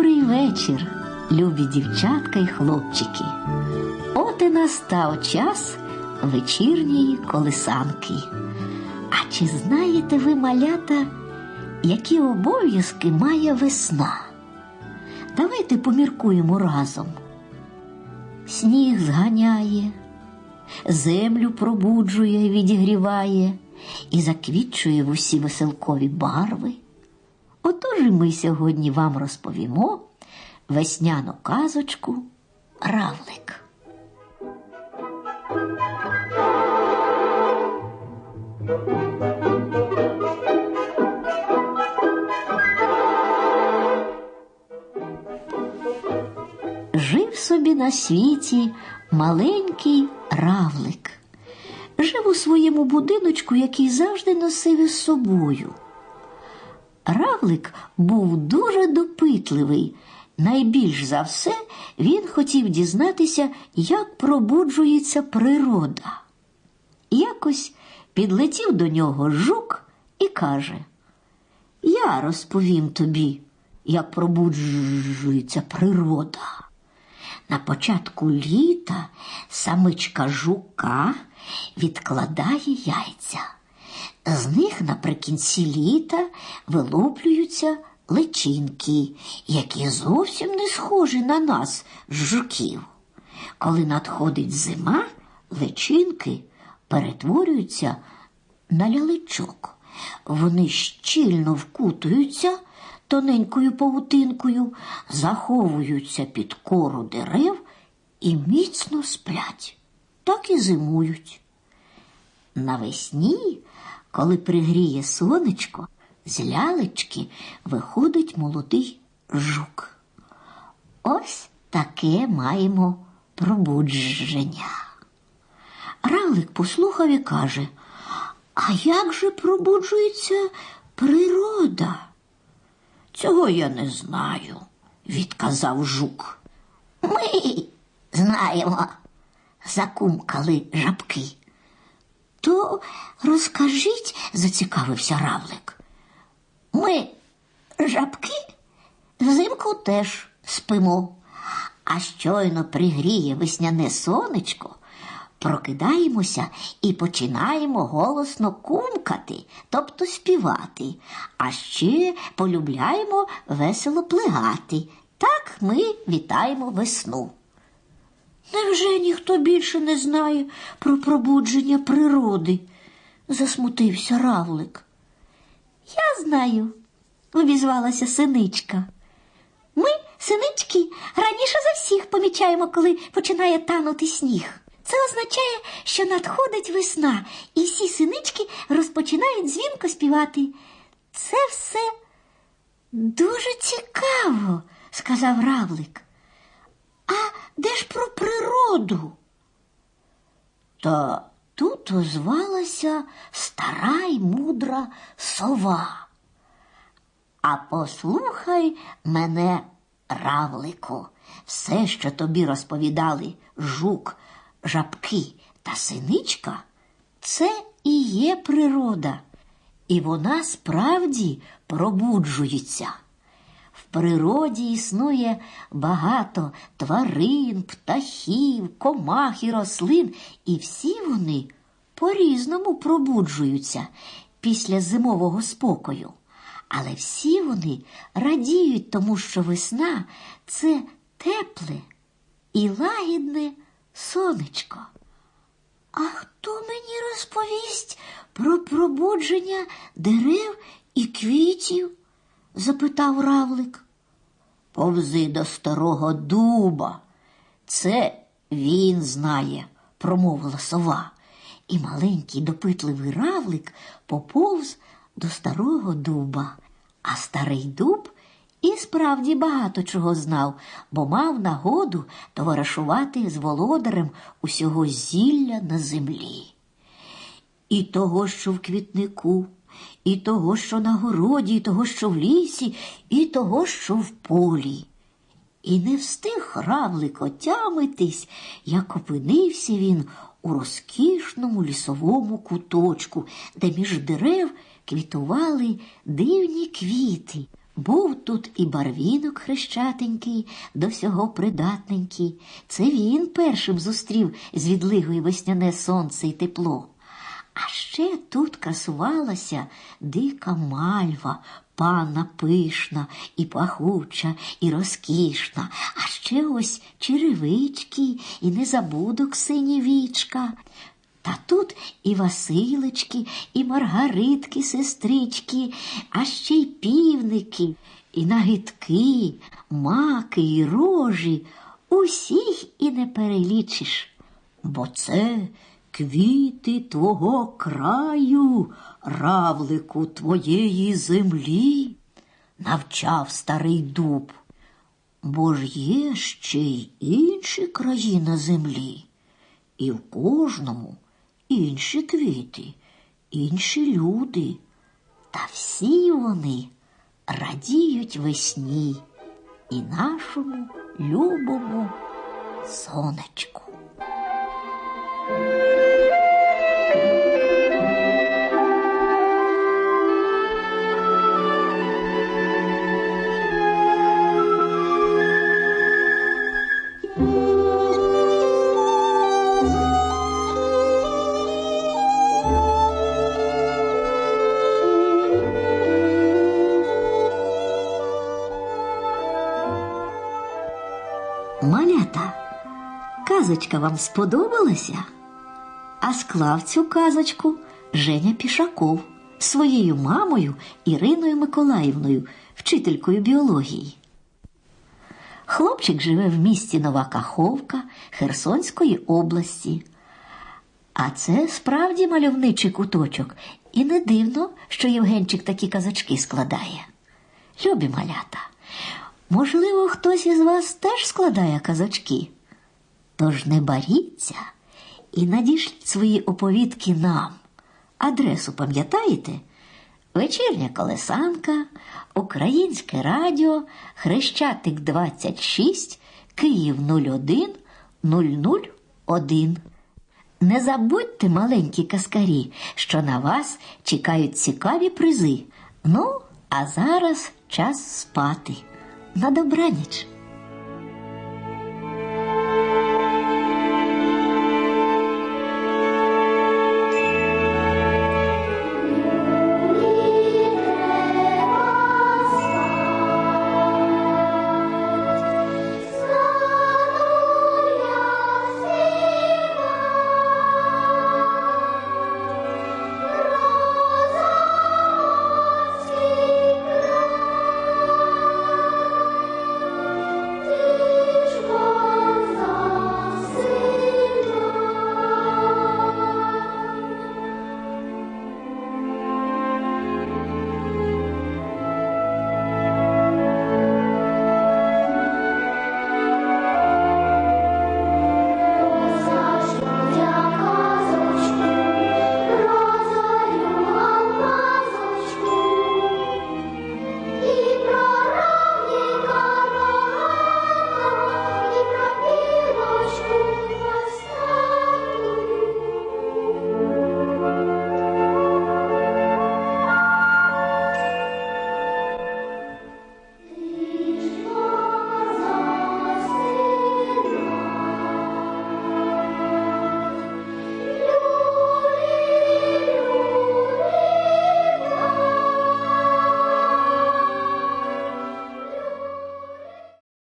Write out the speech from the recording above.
вечір, любі дівчатка й хлопчики. От і настав час вечірньої колисанки. А чи знаєте ви, малята, які обов'язки має весна? Давайте поміркуємо разом. Сніг зганяє, землю пробуджує, відігріває і заквітчує в усі веселкові барви. Отож і ми сьогодні вам розповімо весняну казочку Равлик. Жив собі на світі маленький равлик. Жив у своєму будиночку, який завжди носив із собою. Равлик був дуже допитливий. Найбільш за все він хотів дізнатися, як пробуджується природа. Якось підлетів до нього жук і каже: Я розповім тобі, як пробуджується природа. На початку літа самичка жука відкладає яйця. З них наприкінці літа вилуплюються личинки, які зовсім не схожі на нас, жуків. Коли надходить зима, личинки перетворюються на ляличок. Вони щільно вкутуються тоненькою павутинкою, заховуються під кору дерев і міцно сплять, так і зимують. Навесні, коли пригріє сонечко, з лялечки виходить молодий жук. Ось таке маємо пробудження. Равлик послухав і каже, а як же пробуджується природа? Цього я не знаю, відказав жук. Ми знаємо, закумкали жабки. То розкажіть, зацікавився равлик. Ми, жабки, взимку теж спимо, а щойно пригріє весняне сонечко, прокидаємося і починаємо голосно кумкати, тобто співати, а ще полюбляємо весело плигати. Так ми вітаємо весну. Невже ніхто більше не знає про пробудження природи? засмутився равлик. Я знаю, обізвалася синичка. Ми, синички, раніше за всіх помічаємо, коли починає танути сніг. Це означає, що надходить весна, і всі синички розпочинають дзвінко співати. Це все дуже цікаво, сказав равлик. А де ж про природу? Та тут озвалася стара й мудра сова. А послухай мене, равлику, все, що тобі розповідали жук, жабки та синичка, це і є природа, і вона справді пробуджується. Природі існує багато тварин, птахів, комах і рослин, і всі вони по-різному пробуджуються після зимового спокою. Але всі вони радіють тому, що весна це тепле і лагідне сонечко. А хто мені розповість про пробудження дерев і квітів? Запитав равлик. Повзи до старого дуба. Це він знає, промовила сова. І маленький допитливий равлик поповз до старого дуба. А старий дуб і справді багато чого знав, бо мав нагоду товаришувати з володарем усього зілля на землі. І того, що в квітнику, і того, що на городі, і того, що в лісі, і того, що в полі. І не встиг равлик отямитись, як опинився він у розкішному лісовому куточку, де між дерев квітували дивні квіти. Був тут і барвінок хрещатенький, до всього придатненький. Це він першим зустрів з відлигою весняне сонце і тепло. А ще тут красувалася дика мальва, панна пишна, і пахуча, і розкішна, а ще ось черевички, і незабудок сині вічка. Та тут і Василички, і Маргаритки, сестрички, а ще й півники, і нагидки, маки, і рожі. Усіх і не перелічиш. Бо це квіти твого краю, равлику твоєї землі, навчав старий дуб. Бо ж є ще й інші краї на землі, і в кожному інші квіти, інші люди, та всі вони радіють весні і нашому любому сонечку. Казочка вам сподобалася? А склав цю казочку Женя Пішаков своєю мамою Іриною Миколаївною, вчителькою біології. Хлопчик живе в місті Нова Каховка Херсонської області. А це справді мальовничий куточок, і не дивно, що Євгенчик такі казочки складає. Любі малята, можливо, хтось із вас теж складає казочки. Тож не баріться і надішліть свої оповідки нам. Адресу пам'ятаєте? Вечірня колесанка, Українське радіо, Хрещатик 26, Київ 01 001. Не забудьте, маленькі каскарі, що на вас чекають цікаві призи. Ну, а зараз час спати. На добраніч.